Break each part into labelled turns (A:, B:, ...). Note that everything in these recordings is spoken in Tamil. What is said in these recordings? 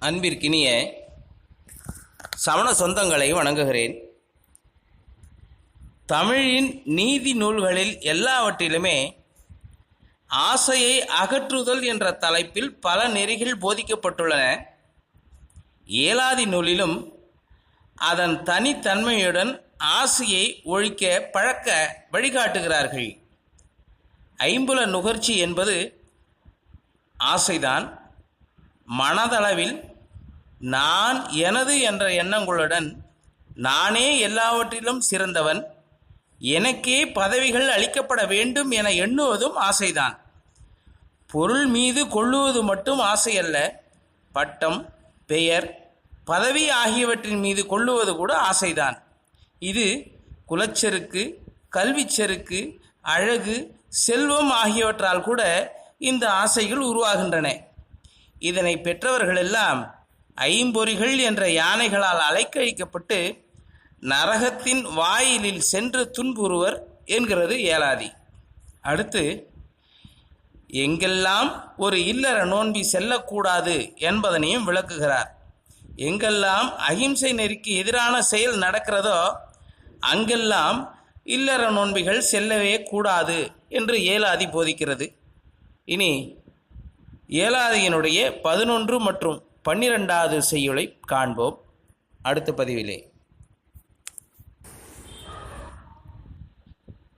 A: அன்பிற்கினிய சமண சொந்தங்களை வணங்குகிறேன். தமிழின் நீதி நூல்களில் எல்லாவற்றிலுமே ஆசையை அகற்றுதல் என்ற தலைப்பில் பல நெறிகள் போதிக்கப்பட்டுள்ளன. ஏலாதி நூலிலும் அதன் தனித்தன்மையுடன் ஆசையை ஒழிக்க பழக்க வழிகாட்டுகிறார்கள். ஐம்புல நுகர்ச்சி என்பது ஆசைதான். மனதளவில் நான் எனது என்ற எண்ணங்களுடன் நானே எல்லாவற்றிலும் சிறந்தவன் எனக்கே பதவிகள் அளிக்கப்பட வேண்டும் என எண்ணுவதும் ஆசைதான். பொருள் மீது கொள்ளுவது மட்டும் ஆசை அல்ல பட்டம் பெயர் பதவி ஆகியவற்றின் மீது கொள்ளுவது கூட ஆசைதான். இது குலச்செருக்கு கல்விச்செருக்கு அழகு செல்வம் ஆகியவற்றால் கூட இந்த ஆசைகள் உருவாகின்றன. இதனை பெற்றவர்களெல்லாம் ஐம்பொறிகள் என்ற யானைகளால் அலைக்கழிக்கப்பட்டு நரகத்தின் வாயிலில் சென்று துன்புறுவர் என்கிறது ஏலாதி. அடுத்து எங்கெல்லாம் ஒரு இல்லற நோன்பி செல்லக்கூடாது என்பதனையும் விளக்குகிறார். எங்கெல்லாம் அகிம்சை நெறிக்கு எதிரான செயல் நடக்கிறதோ அங்கெல்லாம் இல்லற நோன்பிகள் செல்லவே கூடாது என்று ஏலாதி போதிக்கிறது. இனி ஏலாதியினுடைய பதினொன்று மற்றும் பன்னிரெண்டாவது செய்யுளை காண்போம். அடுத்த பதிவிலே.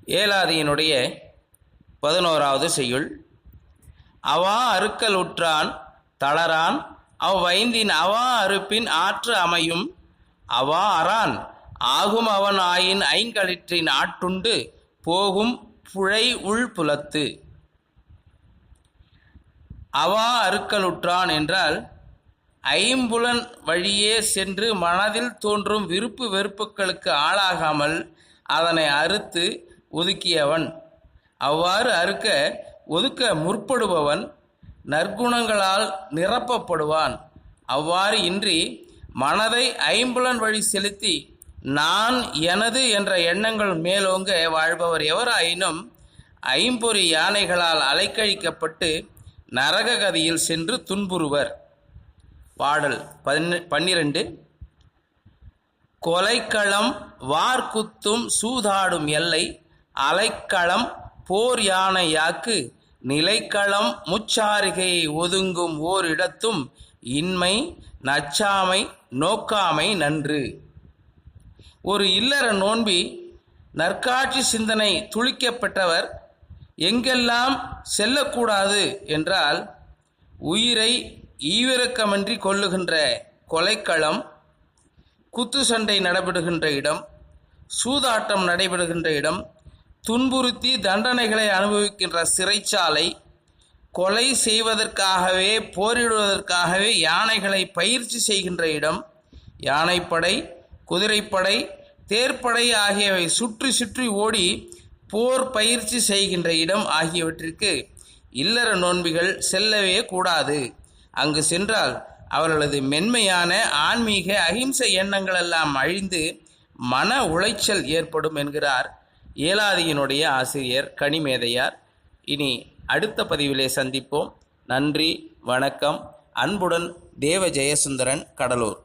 A: ஏலாதியினுடைய பதினோராவது செய்யுள். அவா அறுக்கல் உற்றான் தளரான். அவ்வைந்தின் அவா அறுப்பின் ஆற்று அமையும். அவா அறான் ஆகும் அவன் ஆயின் ஐங்கலிற்றின் ஆட்டுண்டு. போகும் புழை உள் புலத்து. அவா அறுக்கலுற்றான் என்றால் ஐம்புலன் வழியே சென்று மனதில் தோன்றும் விருப்பு வெறுப்புகளுக்கு ஆளாகாமல் அதனை அறுத்து ஒதுக்கியவன். அவ்வாறு அறுக்க ஒதுக்க முற்படுபவன் நற்குணங்களால் நிரப்பப்படுவான். அவ்வாறு இன்றி மனதை ஐம்புலன் வழி செலுத்தி நான் எனது என்ற எண்ணங்கள் மேலோங்க வாழ்பவர் எவராயினும் ஐம்பொறி யானைகளால் அலைக்கழிக்கப்பட்டு நரக கதியில் சென்று துன்புறுவர். பாடல் பன்னிரண்டு. கொலைக்களம் வார்குத்தும் சூதாடும் எல்லை அலைக்களம் போர் யானையாக்கு நிலைக்களம் முச்சாரிகையை ஒதுங்கும் ஓரிடத்தும் இன்மை நச்சாமை நோக்காமை நன்று. ஒரு இல்லற நோன்பி நற்காட்சி சிந்தனை துளிக்கப்பட்டவர் எங்கெல்லாம் செல்லக்கூடாது என்றால் உயிரை ஈவிரக்கமின்றி கொள்ளுகின்ற கொலைக்களம் குத்து சண்டை நடைபெறுகின்ற இடம் சூதாட்டம் நடைபெறுகின்ற இடம் துன்புறுத்தி தண்டனைகளை அனுபவிக்கின்ற சிறைச்சாலை கொலை செய்வதற்காகவே போரிடுவதற்காகவே யானைகளை பயிற்சி செய்கின்ற இடம் யானைப்படை குதிரைப்படை தேர்ப்படை ஆகியவை சுற்றி சுற்றி ஓடி போர் பயிற்சி செய்கின்ற இடம் ஆகியவற்றிற்கு இல்லற நோன்பிகள் செல்லவே கூடாது. அங்கு சென்றால் அவர்களது மென்மையான ஆன்மீக அகிம்சை எண்ணங்களெல்லாம் அழிந்து மன உளைச்சல் ஏற்படும் என்கிறார் ஏலாதியினுடைய ஆசிரியர் கனிமேதையார். இனி அடுத்த பதிவிலே சந்திப்போம். நன்றி வணக்கம். அன்புடன் தேவ ஜெயசுந்தரன் கடலூர்.